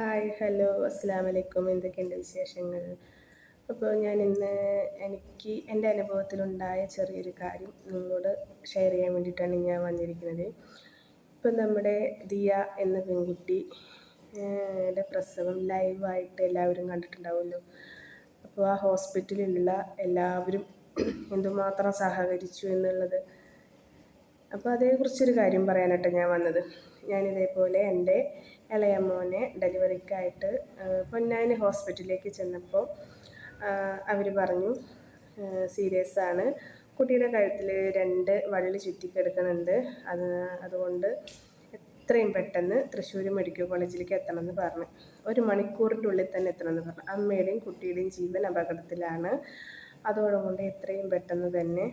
Hi hello അസ്സാം വലൈക്കും എന്തൊക്കെയുണ്ട് വിശേഷങ്ങൾ? അപ്പോൾ ഞാൻ ഇന്ന് എനിക്ക് എന്റെ അനുഭവത്തിലുണ്ടായ ചെറിയൊരു കാര്യം നിങ്ങളോട് ഷെയർ ചെയ്യാൻ വേണ്ടിയിട്ടാണ് ഞാൻ വന്നിരിക്കുന്നത്. ഇപ്പം നമ്മുടെ ദിയ എന്ന പെൺകുട്ടി എന്റെ പ്രസവം ലൈവായിട്ട് എല്ലാവരും കണ്ടിട്ടുണ്ടാവുമല്ലോ. അപ്പോൾ ആ ഹോസ്പിറ്റലിലുള്ള എല്ലാവരും എന്തുമാത്രം സഹകരിച്ചു എന്നുള്ളത്. അപ്പോൾ അതേക്കുറിച്ചൊരു കാര്യം പറയാനായിട്ട് ഞാൻ വന്നത്. ഞാനിതേപോലെ എന്റെ ഇളയമ്മോനെ മോനെ ഡെലിവറിക്കായിട്ട് പൊന്നാനി ഹോസ്പിറ്റലിലേക്ക് ചെന്നപ്പോൾ അവർ പറഞ്ഞു സീരിയസ് ആണ്. കുട്ടിയുടെ കഴുത്തിൽ രണ്ട് വള്ളി ചുറ്റിക്കെടുക്കുന്നുണ്ട് അത് അതുകൊണ്ട് എത്രയും പെട്ടെന്ന് തൃശ്ശൂർ മെഡിക്കൽ കോളേജിലേക്ക് എത്തണമെന്ന് പറഞ്ഞു. ഒരു മണിക്കൂറിന്റെ ഉള്ളിൽ തന്നെ എത്തണമെന്ന് പറഞ്ഞു. അമ്മയുടെയും കുട്ടിയുടെയും ജീവൻ അപകടത്തിലാണ്. അതോടുകൊണ്ട് എത്രയും പെട്ടെന്ന് തന്നെ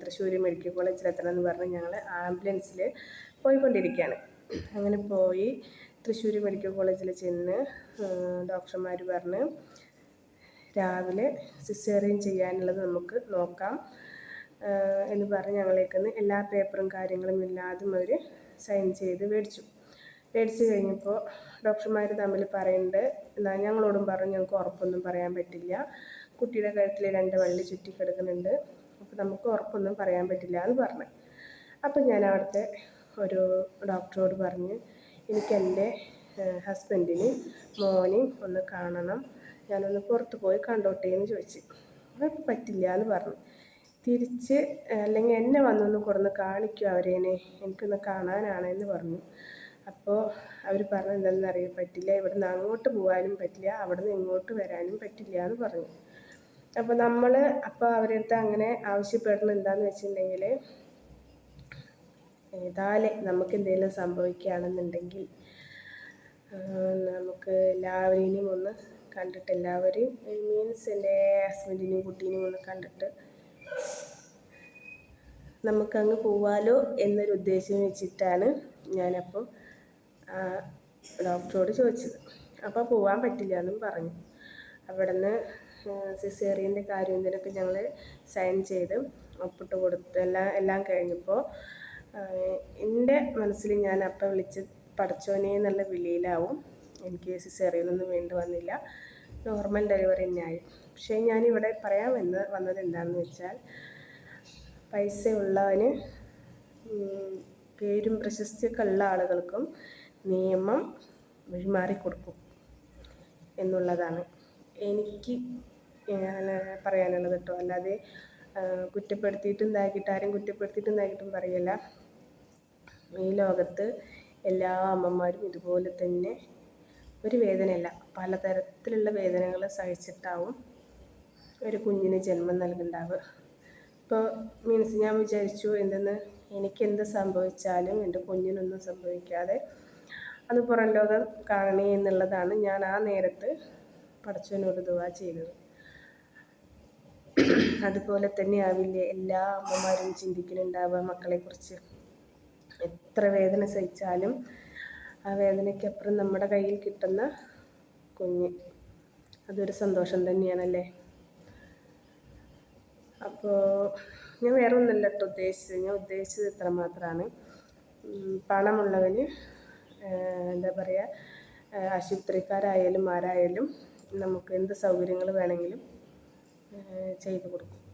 തൃശ്ശൂർ മെഡിക്കൽ കോളേജിൽ എത്തണം എന്ന് പറഞ്ഞ് ഞങ്ങൾ ആംബുലൻസിൽ പോയിക്കൊണ്ടിരിക്കുകയാണ് അങ്ങനെ പോയി തൃശ്ശൂർ മെഡിക്കൽ കോളേജിൽ ചെന്ന് ഡോക്ടർമാർ പറഞ്ഞ് രാവിലെ സിസേറിയൻ ചെയ്യാനുള്ളത് നമുക്ക് നോക്കാം എന്ന് പറഞ്ഞ് ഞങ്ങളേക്കൊന്ന് എല്ലാ പേപ്പറും കാര്യങ്ങളും ഇല്ലാതും അവർ സൈൻ ചെയ്ത് മേടിച്ചു. മേടിച്ച് കഴിഞ്ഞപ്പോൾ ഡോക്ടർമാർ തമ്മിൽ പറയുന്നുണ്ട് എന്നാൽ ഞങ്ങളോടും പറഞ്ഞു ഞങ്ങൾക്ക് ഉറപ്പൊന്നും പറയാൻ പറ്റില്ല. കുട്ടിയുടെ കഴുത്തിൽ രണ്ട് വള്ളി ചുറ്റിക്കിടക്കുന്നുണ്ട്. അപ്പോൾ നമുക്ക് ഉറപ്പൊന്നും പറയാൻ പറ്റില്ല എന്ന് പറഞ്ഞു. അപ്പം ഞാൻ അവിടുത്തെ ഒരു ഡോക്ടറോട് പറഞ്ഞ് എനിക്ക് എന്റെ ഹസ്ബൻഡിന് മോനെയും ഒന്ന് കാണണം. ഞാനൊന്ന് പുറത്ത് പോയി കണ്ടോട്ടെ എന്ന് ചോദിച്ചു. അപ്പം പറ്റില്ല എന്ന് പറഞ്ഞു. തിരിച്ച് അല്ലെങ്കിൽ എന്നെ വന്നൊന്ന് കുറന്ന് കാണിക്കും അവരേനെ. എനിക്കൊന്ന് കാണാനാണ് എന്ന് പറഞ്ഞു. അപ്പോൾ അവർ പറഞ്ഞു എന്താണെന്ന് അറിയാൻ പറ്റില്ല. ഇവിടുന്ന് അങ്ങോട്ട് പോകാനും പറ്റില്ല. അവിടെ നിന്ന് ഇങ്ങോട്ട് വരാനും പറ്റില്ല എന്ന് പറഞ്ഞു. അപ്പോൾ നമ്മൾ അപ്പോൾ അവരുടെ അടുത്ത് അങ്ങനെ ആവശ്യപ്പെടുന്നത് എന്താണെന്ന് വെച്ചിട്ടുണ്ടെങ്കിൽ ഏതായാലും നമുക്ക് എന്തെങ്കിലും സംഭവിക്കുകയാണെന്നുണ്ടെങ്കിൽ നമുക്ക് എല്ലാവരെയും ഒന്ന് കണ്ടിട്ട് എല്ലാവരെയും മീൻസ് എന്റെ ഹസ്ബൻഡിനെയും കുട്ടീനെയും ഒന്ന് കണ്ടിട്ട് നമുക്കങ്ങ് പോവാലോ എന്നൊരു ഉദ്ദേശം വെച്ചിട്ടാണ് ഞാനപ്പോൾ ഡോക്ടറോട് ചോദിച്ചത്. അപ്പോൾ പോവാൻ പറ്റില്ല എന്നും പറഞ്ഞു. അവിടെ നിന്ന് സിസേറിയന്റെ കാര്യം ഇതിനൊക്കെ ഞങ്ങൾ സൈൻ ചെയ്ത് ഒപ്പിട്ട് കൊടുത്ത് എല്ലാം എല്ലാം കഴിഞ്ഞപ്പോൾ എന്റെ മനസ്സിൽ ഞാൻ അപ്പം വിളിച്ച് പഠിച്ചോനെ എന്നുള്ള വിളിയിലാവും. എനിക്ക് സിസേറിയനൊന്നും വീണ്ടും വന്നില്ല. നോർമൽ ഡെലിവറി തന്നെയായി. പക്ഷേ ഞാനിവിടെ പറയാൻ വന്ന് വന്നത് എന്താണെന്ന് വെച്ചാൽ പൈസ ഉള്ളവന് പേരും പ്രശസ്തിയൊക്കെ ഉള്ള ആളുകൾക്കും നിയമം വഴിമാറി കൊടുക്കും എന്നുള്ളതാണ്. എനിക്ക് പറയാനുള്ളത് കേട്ടോ. അല്ലാതെ കുറ്റപ്പെടുത്തിയിട്ടും ഇതാക്കിയിട്ട് ആരും കുറ്റപ്പെടുത്തിയിട്ടും ഇതാക്കിയിട്ടും പറയല്ല. ഈ ലോകത്ത് എല്ലാ അമ്മമാരും ഇതുപോലെ തന്നെ ഒരു വേദനയല്ല. പലതരത്തിലുള്ള വേദനകൾ സഹിച്ചിട്ടാവും ഒരു കുഞ്ഞിന് ജന്മം നൽകുന്നുണ്ടാവുക. ഇപ്പോൾ മീൻസ് ഞാൻ വിചാരിച്ചു എന്തെന്ന് എനിക്ക് എന്ത് സംഭവിച്ചാലും എന്റെ കുഞ്ഞിനൊന്നും സംഭവിക്കാതെ അത് പുറം ലോകം കാണണേ എന്നുള്ളതാണ് ഞാൻ ആ നേരത്ത് പടച്ചവനോട് ദുവാ ചെയ്തത്. അതുപോലെ തന്നെ ആവില്ലേ എല്ലാ അമ്മമാരും ചിന്തിക്കുന്നുണ്ടാവുക മക്കളെക്കുറിച്ച്. എത്ര വേദന സഹിച്ചാലും ആ വേദനയ്ക്കപ്പുറം നമ്മുടെ കയ്യിൽ കിട്ടുന്ന കുഞ്ഞ് അതൊരു സന്തോഷം തന്നെയാണല്ലേ? അപ്പോൾ ഞാൻ വേറെ ഒന്നല്ല കേട്ടോ ഉദ്ദേശിച്ചത്. ഞാൻ ഉദ്ദേശിച്ചത് ഇത്ര മാത്രമാണ് പണമുള്ളവന് എന്താ പറയുക ആശുപത്രിക്കാരായാലും ആരായാലും നമുക്ക് എന്ത് സൗകര്യങ്ങൾ വേണമെങ്കിലും ചെയ്തു കൊടുക്കും.